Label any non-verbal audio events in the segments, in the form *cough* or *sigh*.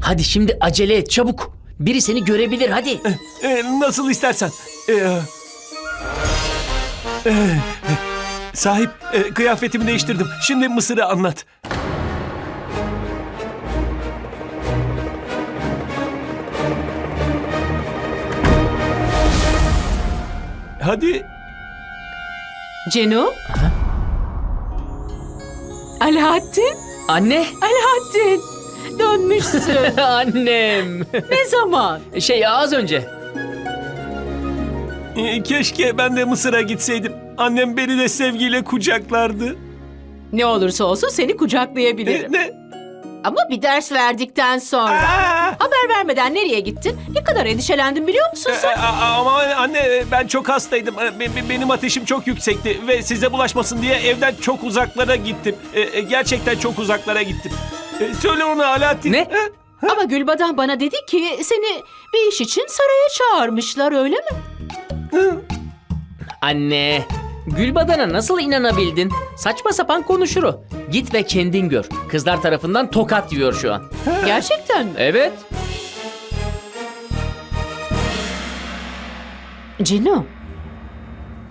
Hadi şimdi acele et çabuk. Biri seni görebilir hadi. Ee, nasıl istersen. Ee, e, sahip, e, kıyafetimi değiştirdim. Şimdi Mısır'ı anlat. Hadi. Cenu? Alaaddin? Anne. Alaaddin! Dönmüşsün. *laughs* Annem. ne zaman? Şey az önce. e, keşke ben de Mısır'a gitseydim. Annem beni de sevgiyle kucaklardı. Ne olursa olsun seni kucaklayabilirim. ne? Ama bir ders verdikten sonra. Aa! Haber vermeden nereye gittin? Ne kadar endişelendim biliyor musun sen? a- Ama anne ben çok hastaydım. E, be- be- Benim ateşim çok yüksekti ve size bulaşmasın diye evden çok uzaklara gittim. E, e, Gerçekten çok uzaklara gittim. E, Söyle ona Alaaddin. Ne? Ama Gülbadan bana dedi ki seni bir iş için saraya çağırmışlar öyle mi? Anne. Gülbadan'a nasıl inanabildin? Saçma sapan konuşur o. Git ve kendin gör. Kızlar tarafından tokat yiyor şu an. Gerçekten mi? Evet. Cinu.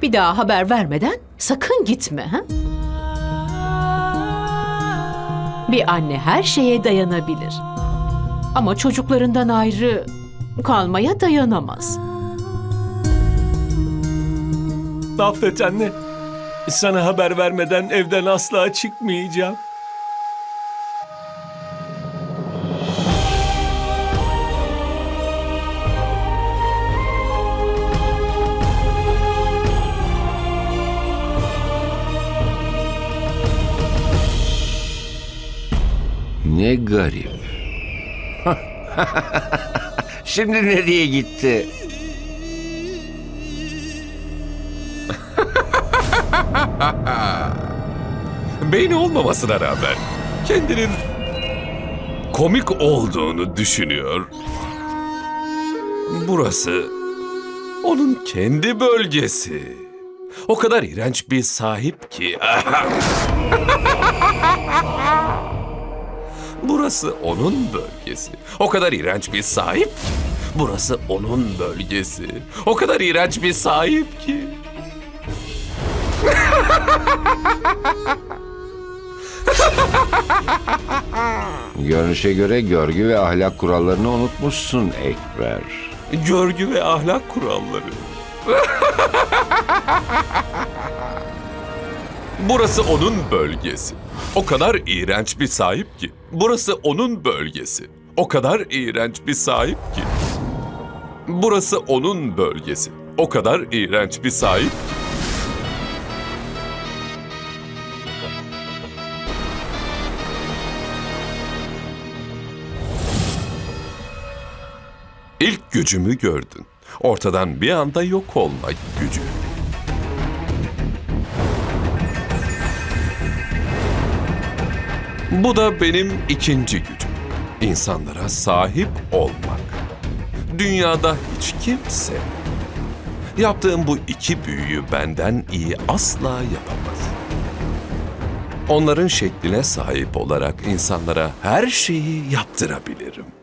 Bir daha haber vermeden sakın gitme. Ha? Bir anne her şeye dayanabilir. Ama çocuklarından ayrı kalmaya dayanamaz. Affet anne. Sana haber vermeden evden asla çıkmayacağım. Ne garip. *laughs* Şimdi nereye gitti? *laughs* Beyni olmamasına rağmen kendinin komik olduğunu düşünüyor. Burası onun kendi bölgesi. O kadar iğrenç bir sahip ki. Burası onun bölgesi. O kadar iğrenç bir sahip. Burası onun bölgesi. O kadar iğrenç bir sahip ki. *laughs* Görünüşe göre görgü ve ahlak kurallarını unutmuşsun Ekber. Görgü ve ahlak kuralları. *laughs* Burası onun bölgesi. O kadar iğrenç bir sahip ki. Burası onun bölgesi. O kadar iğrenç bir sahip ki. Burası onun bölgesi. O kadar iğrenç bir sahip ki. İlk gücümü gördün. Ortadan bir anda yok olma gücü. Bu da benim ikinci gücüm. İnsanlara sahip olmak. Dünyada hiç kimse yaptığım bu iki büyüyü benden iyi asla yapamaz. Onların şekline sahip olarak insanlara her şeyi yaptırabilirim.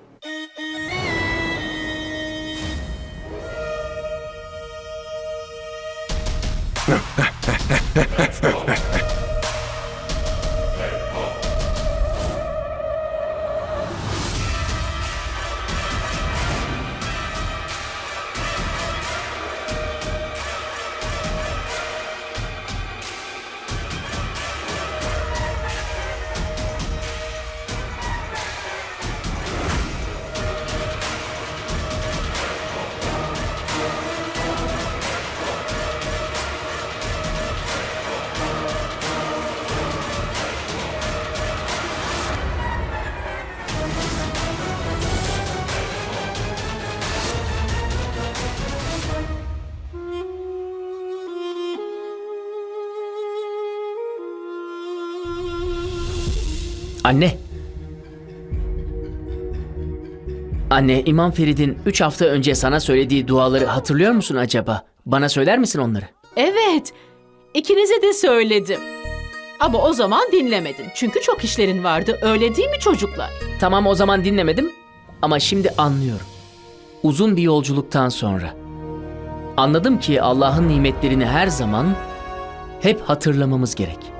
Anne. Anne, İmam Ferid'in 3 hafta önce sana söylediği duaları hatırlıyor musun acaba? Bana söyler misin onları? Evet. İkinize de söyledim. Ama o zaman dinlemedin. Çünkü çok işlerin vardı. Öyle değil mi çocuklar? Tamam o zaman dinlemedim ama şimdi anlıyorum. Uzun bir yolculuktan sonra. Anladım ki Allah'ın nimetlerini her zaman hep hatırlamamız gerek.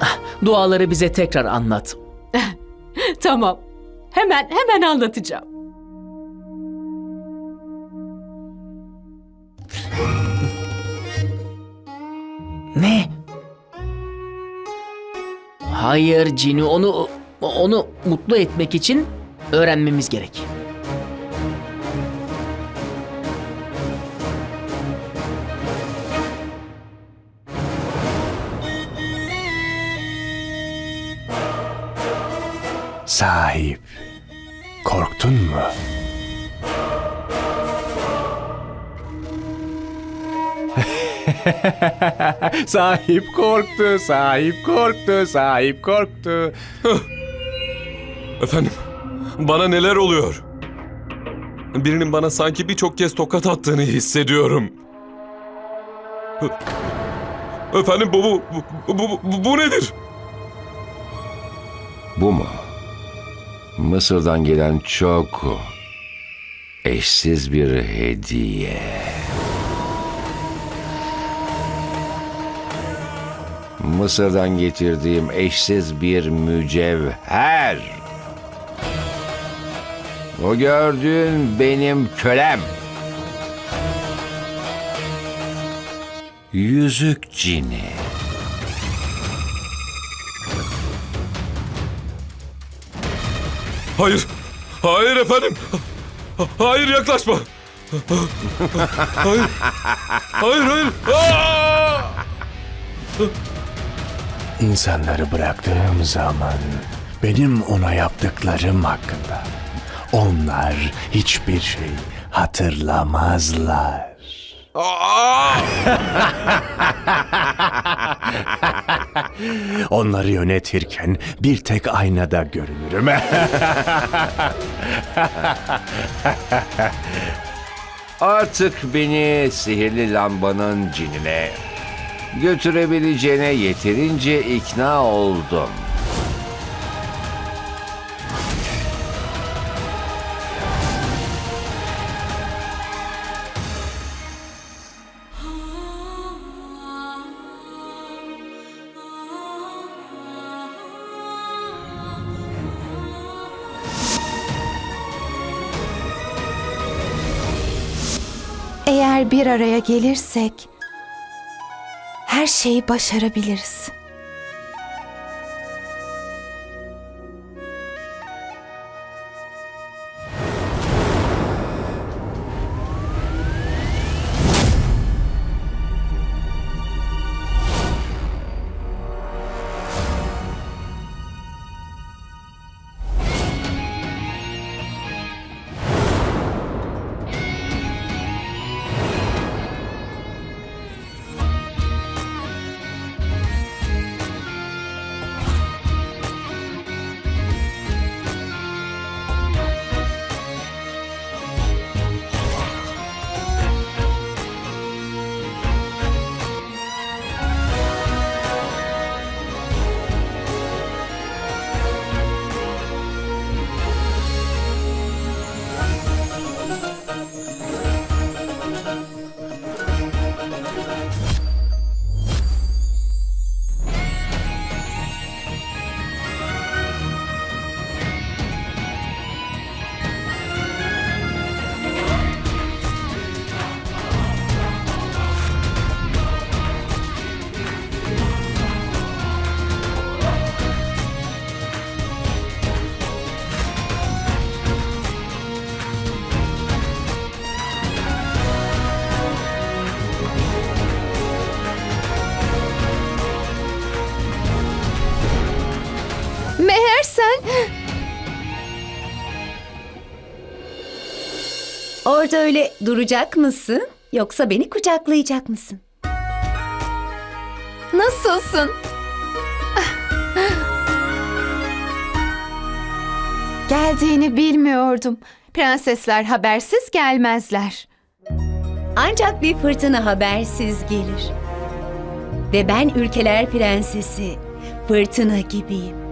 Ah, Duaları bize tekrar anlat. *laughs* tamam. Hemen hemen anlatacağım. Ne? Hayır Cini onu onu mutlu etmek için öğrenmemiz gerek. Sahip, korktun mu? *laughs* sahip korktu, sahip korktu, sahip korktu. Efendim, bana neler oluyor? Birinin bana sanki birçok kez tokat attığını hissediyorum. Efendim bu bu bu, bu, bu, nedir? Bu mu? Mısır'dan gelen çok eşsiz bir hediye. Mısır'dan getirdiğim eşsiz bir mücevher. O gördüğün benim kölem. Yüzük cini. Hayır, hayır efendim. Hayır yaklaşma. Hayır, hayır, hayır. Aa! İnsanları bıraktığım zaman benim ona yaptıklarım hakkında onlar hiçbir şey hatırlamazlar. Aa! *laughs* Onları yönetirken bir tek aynada görünürüm. *laughs* Artık beni sihirli lambanın cinine götürebileceğine yeterince ikna oldum. Bir araya gelirsek her şeyi başarabiliriz. Öyle duracak mısın? Yoksa beni kucaklayacak mısın? Nasılsın? Geldiğini bilmiyordum. Prensesler habersiz gelmezler. Ancak bir fırtına habersiz gelir. Ve ben ülkeler prensesi, fırtına gibiyim.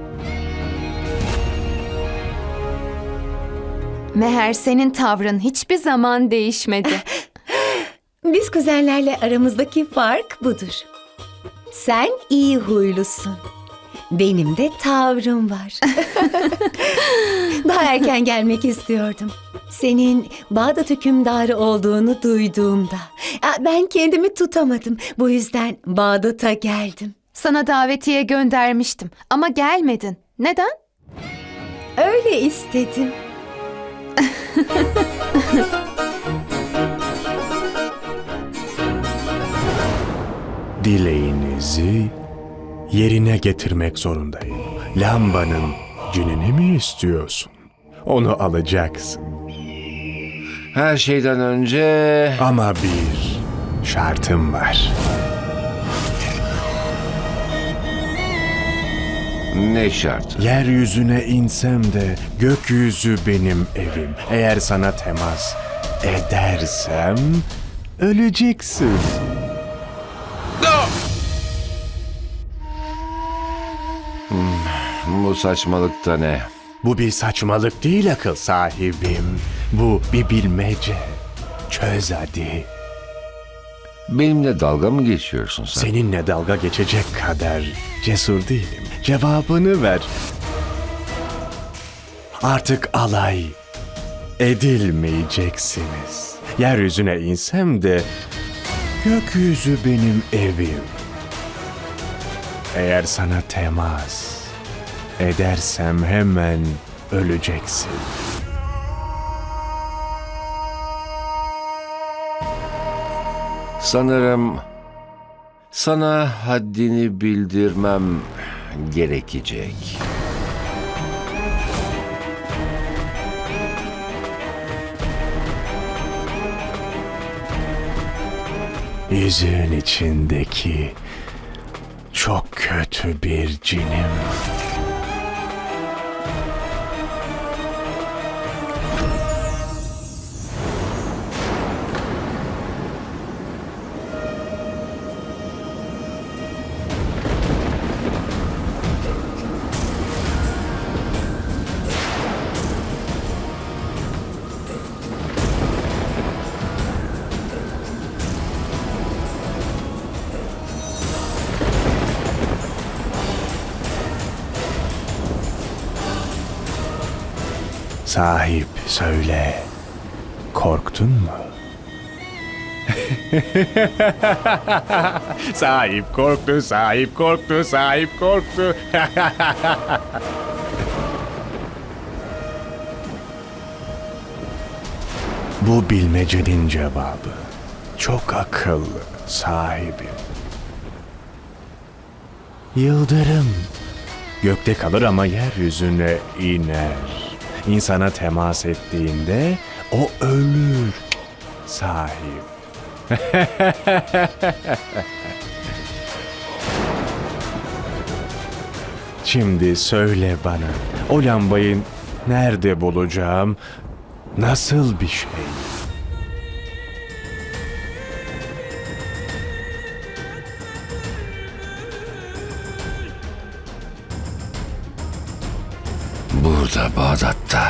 Meğer senin tavrın hiçbir zaman değişmedi. *laughs* Biz kuzenlerle aramızdaki fark budur. Sen iyi huylusun. Benim de tavrım var. *laughs* Daha erken gelmek istiyordum. Senin Bağdat hükümdarı olduğunu duyduğumda. Ben kendimi tutamadım. Bu yüzden Bağdat'a geldim. Sana davetiye göndermiştim ama gelmedin. Neden? Öyle istedim. *laughs* Dileğinizi yerine getirmek zorundayım. Lambanın cinini mi istiyorsun? Onu alacaksın. Her şeyden önce Ama bir şartım var. Ne şart? Yeryüzüne insem de gökyüzü benim evim. Eğer sana temas edersem öleceksin. Bu saçmalık da ne? Bu bir saçmalık değil akıl sahibim. Bu bir bilmece. Çöz hadi. Benimle dalga mı geçiyorsun sen? Seninle dalga geçecek kadar cesur değilim. Cevabını ver. Artık alay edilmeyeceksiniz. Yeryüzüne insem de gökyüzü benim evim. Eğer sana temas edersem hemen öleceksin. Sanırım sana haddini bildirmem gerekecek. Yüzüğün içindeki çok kötü bir cinim. Sahip söyle. Korktun mu? *laughs* sahip korktu, sahip korktu, sahip korktu. *laughs* Bu bilmecenin cevabı. Çok akıllı sahibim. Yıldırım. Gökte kalır ama yeryüzüne iner. İnsana temas ettiğinde o ölür. Sahip. *laughs* Şimdi söyle bana, o lambayı nerede bulacağım? Nasıl bir şey? Burada Bağdat'ta.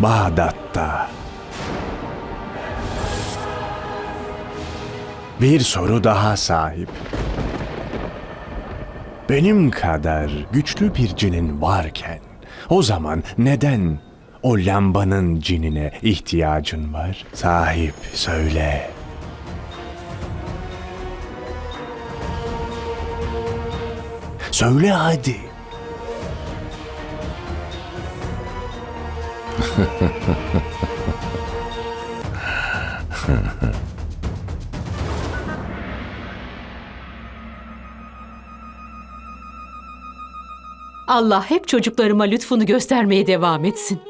Bağdat'ta. Bir soru daha sahip. Benim kadar güçlü bir cinin varken o zaman neden o lambanın cinine ihtiyacın var? Sahip söyle. Söyle hadi. Allah hep çocuklarıma lütfunu göstermeye devam etsin.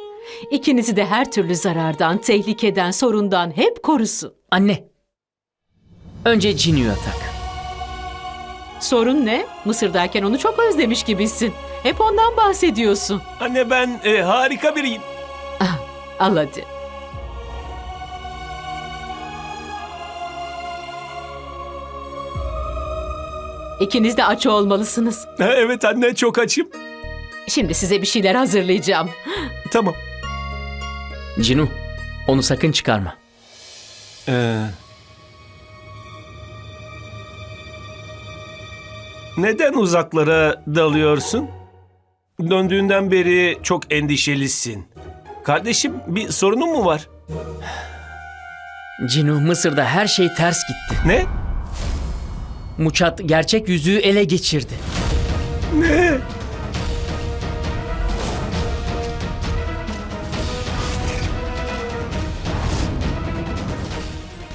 İkinizi de her türlü zarardan, tehlikeden, sorundan hep korusun. Anne. Önce Cinu'ya tak. Sorun ne? Mısır'dayken onu çok özlemiş gibisin. Hep ondan bahsediyorsun. Anne ben e, harika biriyim. Al hadi. İkiniz de aç olmalısınız. Ha, Evet anne çok açım. Şimdi size bir şeyler hazırlayacağım. Tamam. Cinu, onu sakın çıkarma. Ee, neden uzaklara dalıyorsun? Döndüğünden beri çok endişelisin. Kardeşim bir sorunun mu var? Cinu, Mısır'da her şey ters gitti. Ne? Muçat gerçek yüzüğü ele geçirdi. Ne?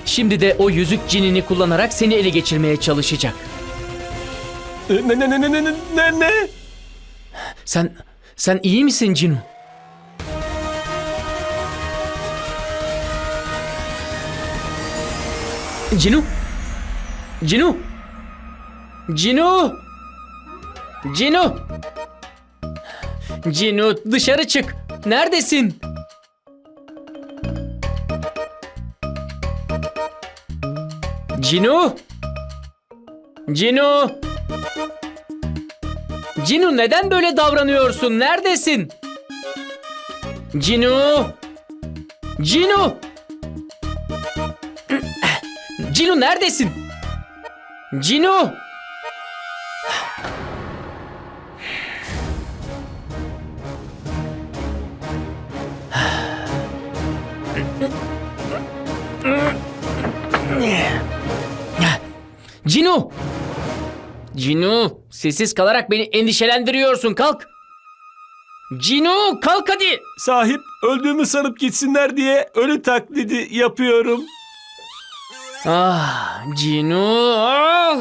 Şimdi de o yüzük cinini kullanarak seni ele geçirmeye çalışacak. Ne ne ne ne ne ne ne? Sen, sen iyi misin Cinu? Cinu? Cinu? Cinu? Cinu? Cinu dışarı çık. Neredesin? Cinu? Cinu? Cinu neden böyle davranıyorsun? Neredesin? Cinu? Cinu? Cinu neredesin? Cinu? Cinu! Cinu, sessiz kalarak beni endişelendiriyorsun. Kalk. Cinu, kalk hadi. Sahip öldüğümü sanıp gitsinler diye ölü taklidi yapıyorum. Ah, Cinu. Ah!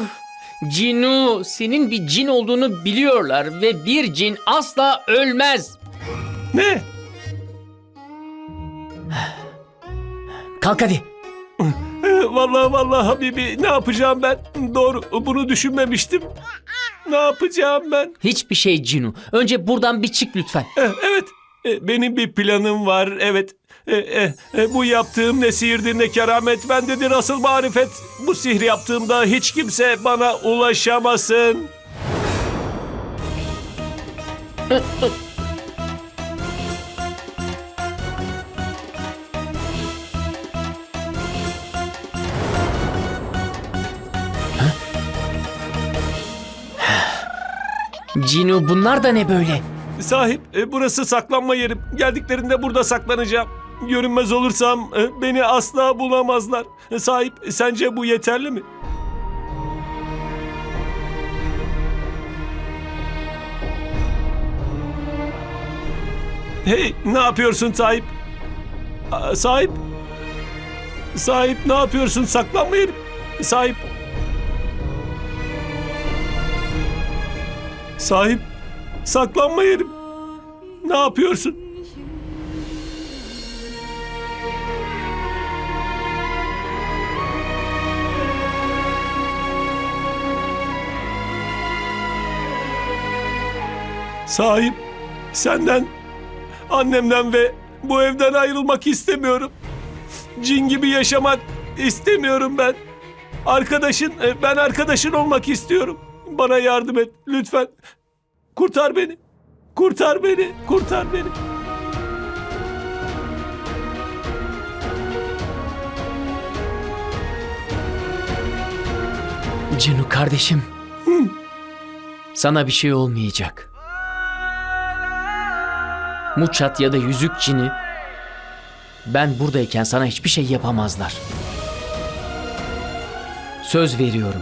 Cinu, senin bir cin olduğunu biliyorlar ve bir cin asla ölmez. Ne? Kalk hadi. Vallahi vallahi Habibi ne yapacağım ben? Doğru bunu düşünmemiştim. Ne yapacağım ben? Hiçbir şey Cinu. Önce buradan bir çık lütfen. Eh, Evet eh, benim bir planım var evet. Eh, eh, eh, Bu yaptığım ne sihirdir ne keramet bendedir asıl marifet. Bu sihri yaptığımda hiç kimse bana ulaşamasın. Cinu bunlar da ne böyle? Sahip eh, burası saklanma yerim. Geldiklerinde burada saklanacağım. Görünmez olursam eh, beni asla bulamazlar. Eh, Sahip sence bu yeterli mi? Hey ne yapıyorsun sahip? Aa, Sahip? Sahip ne yapıyorsun? Saklanma yerim. Sahip. Sahip. Saklanma yerim. Ne yapıyorsun? Sahip, senden, annemden ve bu evden ayrılmak istemiyorum. Cin gibi yaşamak istemiyorum ben. Arkadaşın, e, ben arkadaşın olmak istiyorum. Bana yardım et lütfen. Kurtar beni. Kurtar beni. Kurtar beni. Cinu kardeşim. Sana bir şey olmayacak. Muçat ya da yüzük cini ben buradayken sana hiçbir şey yapamazlar. Söz veriyorum.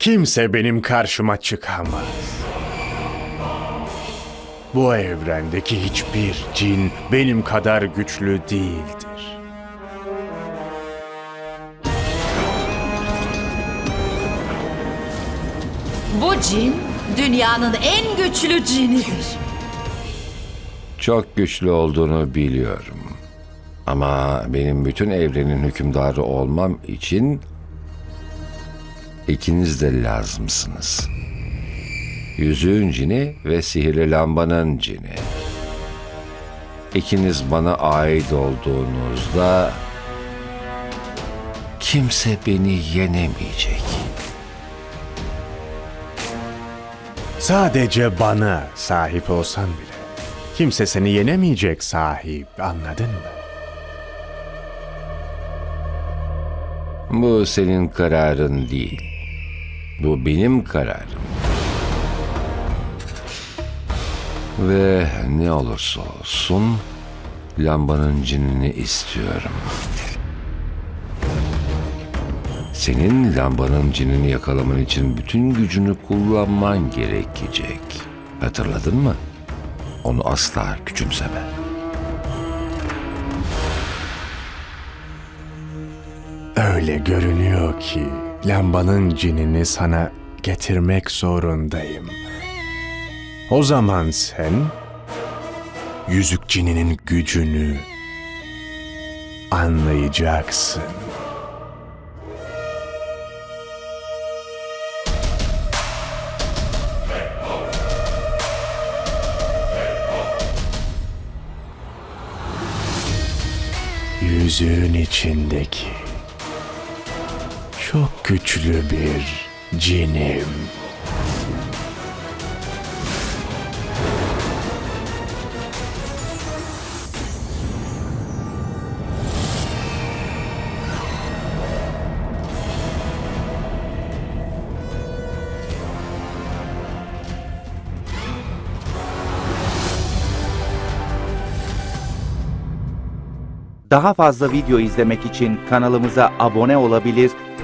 Kimse benim karşıma çıkamaz. Bu evrendeki hiçbir cin benim kadar güçlü değildir. Bu cin dünyanın en güçlü cinidir. Çok güçlü olduğunu biliyorum. Ama benim bütün evrenin hükümdarı olmam için İkiniz de lazımsınız. Yüzüğün cini ve sihirli lambanın cini. İkiniz bana ait olduğunuzda kimse beni yenemeyecek. Sadece bana sahip olsan bile kimse seni yenemeyecek sahip anladın mı? Bu senin kararın değil. Bu benim kararım. Ve ne olursa olsun lambanın cinini istiyorum. Senin lambanın cinini yakalaman için bütün gücünü kullanman gerekecek. Hatırladın mı? Onu asla küçümseme. Öyle görünüyor ki lambanın cinini sana getirmek zorundayım. O zaman sen yüzük cininin gücünü anlayacaksın. Yüzüğün içindeki çok güçlü bir cinim. Daha fazla video izlemek için kanalımıza abone olabilir,